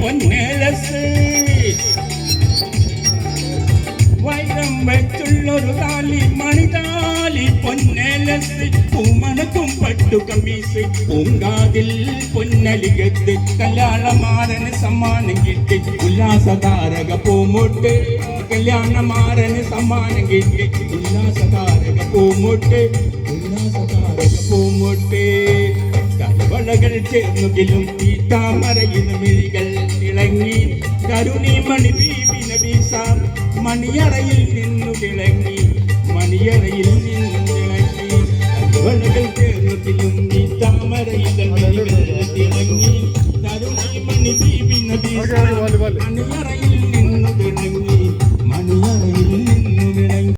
പൊന്നേലസ്. വൈരം വെച്ചുള്ളൊരു താലി മണിതാലി പൊന്നേലസ്. പൂമണക്കും പട്ടു കമ്മീസ് പൂങ്കാതിൽ പൊന്നലികത്ത്. കല്യാണമാരന് സമ്മാനം കിട്ടി ഉല്ലാസതാരക പൂമുട്ട്. കല്യാണമാരന് സമ്മാനം കിട്ടി ഉല്ലാസതാരക പൂമുട്ട്. ഉല്ലാസതാരക പൂമുട്ട്. കലവളകൾ ചേർന്നുകിലും ഈ താമരയിന് മിഴികൾ തിളങ്ങി. കരുണിമണി ബീബിന വീസാം മണിയറയിൽ നിന്നു തിളങ്ങി. മണിയറയിൽ നിന്നു തിളങ്ങി. കലവളകൾ ചേർന്നുകിലും ഈ താമരയിന മിഴികൾ തിളങ്ങി. കരുണിമണി ബീബിന വീസാം മണിയറയിൽ